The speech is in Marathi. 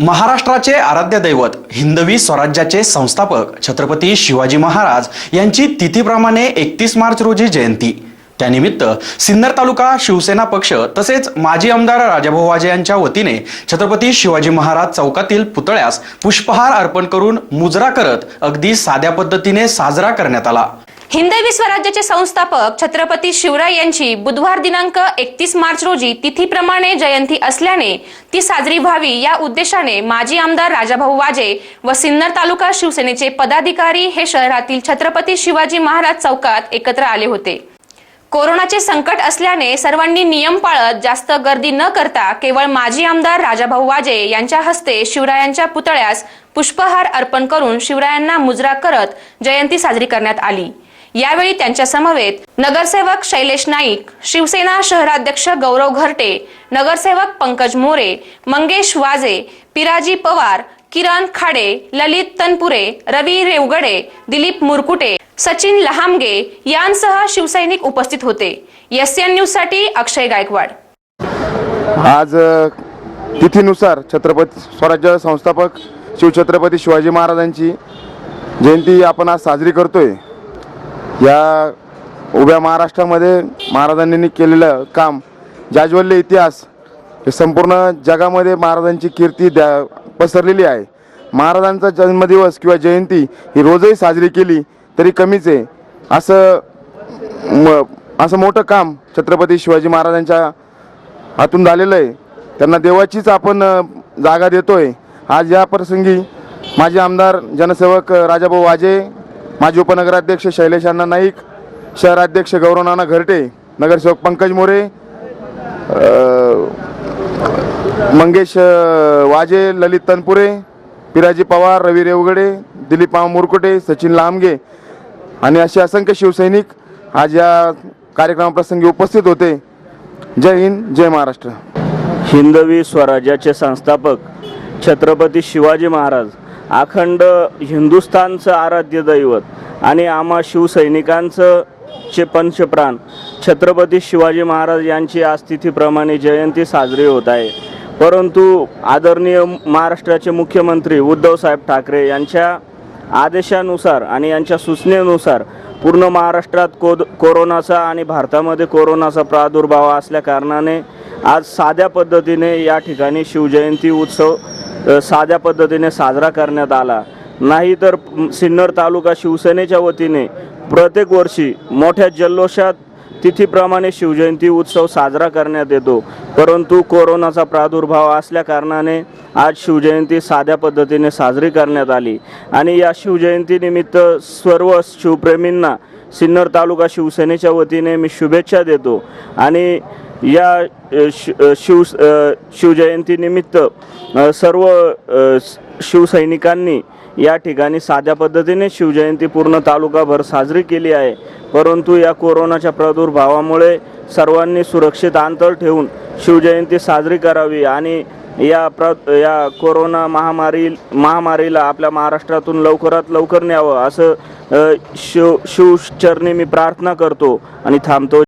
महाराष्ट्राचे आराध्य दैवत हिंदवी स्वराज्याचे संस्थापक छत्रपती शिवाजी महाराज यांची तिथीप्रमाणे एकतीस मार्च रोजी जयंती. त्यानिमित्त सिन्नर तालुका शिवसेना पक्ष तसेच माजी आमदार राजाभाऊ वाजे यांच्या वतीने छत्रपती शिवाजी महाराज चौकातील पुतळ्यास पुष्पहार अर्पण करून मुजरा करत अगदी साध्या पद्धतीने साजरा करण्यात आला. हिंदवी स्वराज्याचे संस्थापक छत्रपती शिवराय यांची बुधवार दिनांक एकतीस मार्च रोजी तिथीप्रमाणे जयंती असल्याने ती साजरी व्हावी या उद्देशाने माजी आमदार राजाभाऊ वाजे व सिन्नर तालुका शिवसेनेचे पदाधिकारी हे शहरातील छत्रपती शिवाजी महाराज चौकात एकत्र आले होते. कोरोनाचे संकट असल्याने सर्वांनी नियम पाळत जास्त गर्दी न करता केवळ माजी आमदार राजाभाऊ वाजे यांच्या हस्ते शिवरायांच्या पुतळ्यास पुष्पहार अर्पण करून शिवरायांना मुजरा करत जयंती साजरी करण्यात आली. यावेळी त्यांच्या समवेत नगरसेवक शैलेश नाईक शिवसेना शहराध्यक्ष गौरव घरटे नगरसेवक पंकज मोरे मंगेश वाजे पिराजी पवार किरण खाडे ललित तनपुरे रवी रेवगडे दिलीप मुरकुटे सचिन लहामगे यांसह शिवसैनिक उपस्थित होते. एस एन न्यूजसाठी अक्षय गायकवाड. आज तिथीनुसार छत्रपती स्वराज्य संस्थापक शिवछत्रपती शिवाजी महाराजांची जयंती आपण आज साजरी करतोय. या उभ्या महाराष्ट्रामध्ये महाराजांनी केलेलं काम जाज्वल्य इतिहास हे संपूर्ण जगामध्ये महाराजांची कीर्ती द्या पसरलेली आहे. महाराजांचा जन्मदिवस किंवा जयंती ही रोजही साजरी केली तरी कमीच आहे. असं म असं मोठं काम छत्रपती शिवाजी महाराजांच्या हातून झालेलं आहे. त्यांना देवाचीच आपण जागा जागा देतोय. आज या प्रसंगी माजी आमदार जनसेवक राजाभाऊ वाजे माजी उपनगराध्यक्ष शैलेश अण्णा नाईक शहराध्यक्ष गौरव नाना घरटे नगरसेवक पंकज मोरे मंगेश वाजे ललित तनपुरे पिराजी पवार रवी रेवगडे दिलीप मुरकुटे सचिन लांबगे आणि असे असंख्य शिवसैनिक आज या कार्यक्रमाप्रसंगी उपस्थित होते. जय हिंद जय महाराष्ट्र. हिंदवी स्वराज्याचे संस्थापक छत्रपती शिवाजी महाराज अखंड हिंदुस्थानचं आराध्य दैवत आणि आम्हा शिवसैनिकांचं चे पंचप्राण छत्रपती शिवाजी महाराज यांची आज तिथीप्रमाणे जयंती साजरी होत आहे. परंतु आदरणीय महाराष्ट्राचे मुख्यमंत्री उद्धवसाहेब ठाकरे यांच्या आदेशानुसार आणि यांच्या सूचनेनुसार पूर्ण महाराष्ट्रात कोद कोरोनाचा आणि भारतामध्ये कोरोनाचा प्रादुर्भाव असल्या कारणाने आज साध्या पद्धतीने या ठिकाणी शिवजयंती उत्सव साध्या पद्धतीने साजरा करण्यात आला. नाही तर सिन्नर तालुका शिवसेनेच्या वतीने प्रत्येक वर्षी मोठ्या जल्लोषात तिथीप्रमाणे शिवजयंती उत्सव साजरा करण्यात येतो. परंतु कोरोनाचा प्रादुर्भाव असल्या कारणाने आज शिवजयंती साध्या पद्धतीने साजरी करण्यात आली. आणि या शिवजयंतीनिमित्त सर्व शिवप्रेमींना सिन्नर तालुका शिवसेनेच्या वतीने मी शुभेच्छा देतो. आणि या शि शिव शिवजयंतीनिमित्त सर्व शिवसैनिकांनी या ठिकाणी साध्या पद्धतीने शिवजयंती पूर्ण तालुकाभर साजरी केली आहे. परंतु या कोरोनाच्या प्रादुर्भावामुळे सर्वांनी सुरक्षित अंतर ठेवून शिवजयंती साजरी करावी आणि या प्र या कोरोना महामारी महामारीला आपल्या महाराष्ट्रातून लवकरात लवकर न्यावं असं शिव शिवचरणी मी प्रार्थना करतो आणि थांबतो.